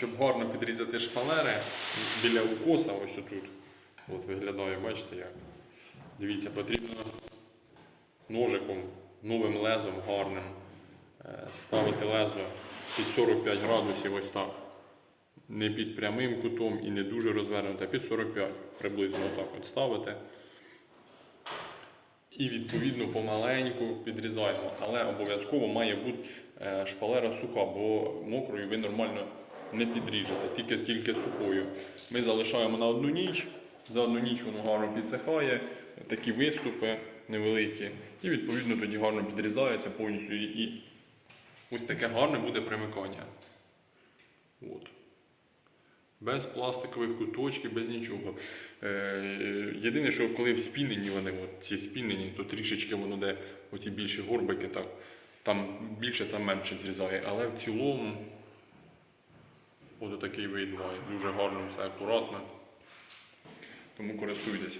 Щоб гарно підрізати шпалери біля укоса, ось тут. От виглядає, бачите як. Дивіться, потрібно ножиком, новим лезом гарним е, ставити лезо під 45 градусів ось так. Не під прямим кутом і не дуже розвернуте, а під 45 приблизно так от ставити. І відповідно помаленьку підрізаємо. Але обов'язково має бути е, шпалера суха, бо мокрою ви нормально не підріжете, тільки, тільки сухою. Ми залишаємо на одну ніч, за одну ніч воно гарно підсихає, такі виступи невеликі, і відповідно тоді гарно підрізається повністю. І, ось таке гарне буде примикання. От. Без пластикових куточків, без нічого. Е, єдине, що коли спінені вони, от ці спінені, то трішечки воно де оті більші горбики, так, там більше, там менше зрізає. Але в цілому от такий вид. Дуже гарно, все акуратно. Тому користуйтесь.